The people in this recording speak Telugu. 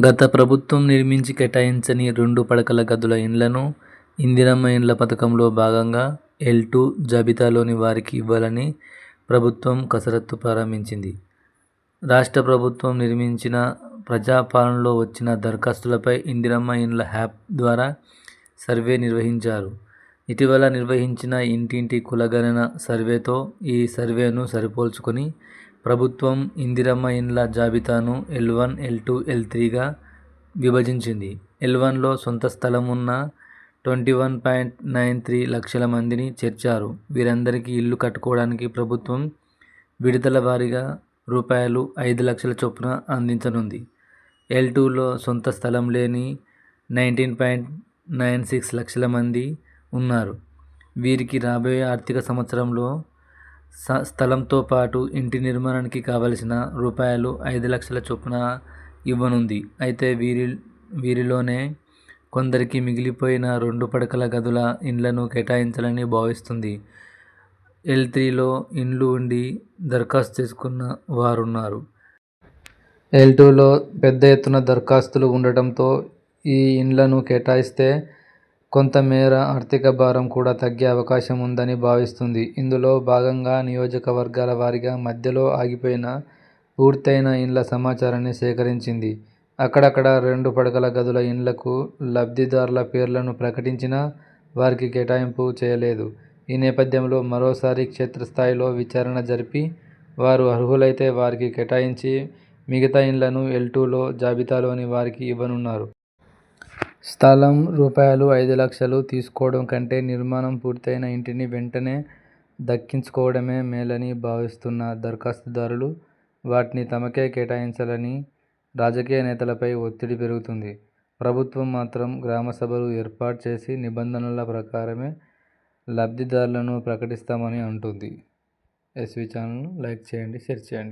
గత ప్రభుత్వం నిర్మించి కేటాయించని రెండు పడకల గదుల ఇండ్లను ఇందిరమ్మ ఇండ్ల పథకంలో భాగంగా ఎల్-టూ జాబితాలోని వారికి ఇవ్వాలని ప్రభుత్వం కసరత్తు ప్రారంభించింది. రాష్ట్ర ప్రభుత్వం నిర్మించిన ప్రజాపాలనలో వచ్చిన దరఖాస్తులపై ఇందిరమ్మ ఇండ్ల యాప్ ద్వారా సర్వే నిర్వహించారు. ఇటీవల నిర్వహించిన ఇంటింటి కులగణన సర్వేతో ఈ సర్వేను సరిపోల్చుకొని ప్రభుత్వం ఇందిరమ్మ ఇండ్ల జాబితాను ఎల్-వన్, ఎల్-టూ, ఎల్-త్రీగా విభజించింది. ఎల్-వన్లో సొంత స్థలం ఉన్న twenty one point nine three లక్షల మందిని చేర్చారు. వీరందరికీ ఇల్లు కట్టుకోవడానికి ప్రభుత్వం విడతల వారీగా రూపాయలు ఐదు లక్షల చొప్పున అందించనుంది. ఎల్-టూలో సొంత స్థలం లేని నైన్టీన్ పాయింట్ నైన్ సిక్స్ లక్షల మంది ఉన్నారు. వీరికి రాబోయే ఆర్థిక సంవత్సరంలో స్థలంతో పాటు ఇంటి నిర్మాణానికి కావలసిన రూపాయలు ఐదు లక్షల చొప్పున ఇవ్వనుంది. అయితే వీరి వీరిలోనే కొందరికి మిగిలిపోయిన రెండు పడకల గదుల ఇండ్లను కేటాయించాలని భావిస్తుంది ఎల్-త్రీలో ఇండ్లు ఉండి దరఖాస్తు చేసుకున్న వారున్నారు. ఎల్-టూలో పెద్ద ఎత్తున దరఖాస్తులు ఉండటంతో ఈ ఇండ్లను కేటాయిస్తే కొంతమేర ఆర్థిక భారం కూడా తగ్గే అవకాశం ఉందని భావిస్తుంది ఇందులో భాగంగా నియోజకవర్గాల వారీగా మధ్యలో ఆగిపోయిన పూర్తయిన ఇండ్ల సమాచారాన్ని సేకరించింది. అక్కడక్కడ రెండు పడకల గదుల ఇండ్లకు లబ్ధిదారుల పేర్లను ప్రకటించినా వారికి కేటాయింపు చేయలేదు. ఈ నేపథ్యంలో మరోసారి క్షేత్రస్థాయిలో విచారణ జరిపి వారు అర్హులైతే వారికి కేటాయించి మిగతా ఇండ్లను ఎల్-టూలో జాబితాలోని వారికి ఇవ్వనున్నారు. స్థలం రూపాయలు ఐదు లక్షలు తీసుకోవడం కంటే నిర్మాణం పూర్తయిన ఇంటిని వెంటనే దక్కించుకోవడమే మేలని భావిస్తున్న దరఖాస్తుదారులు వాటిని తమకే కేటాయించాలని రాజకీయ నేతలపై ఒత్తిడి పెరుగుతుంది ప్రభుత్వం మాత్రం గ్రామసభలు ఏర్పాటు చేసి నిబంధనల ప్రకారమే లబ్ధిదారులను ప్రకటిస్తామని అంటుంది ఎస్వి ఛానల్ను లైక్ చేయండి షేర్ చేయండి.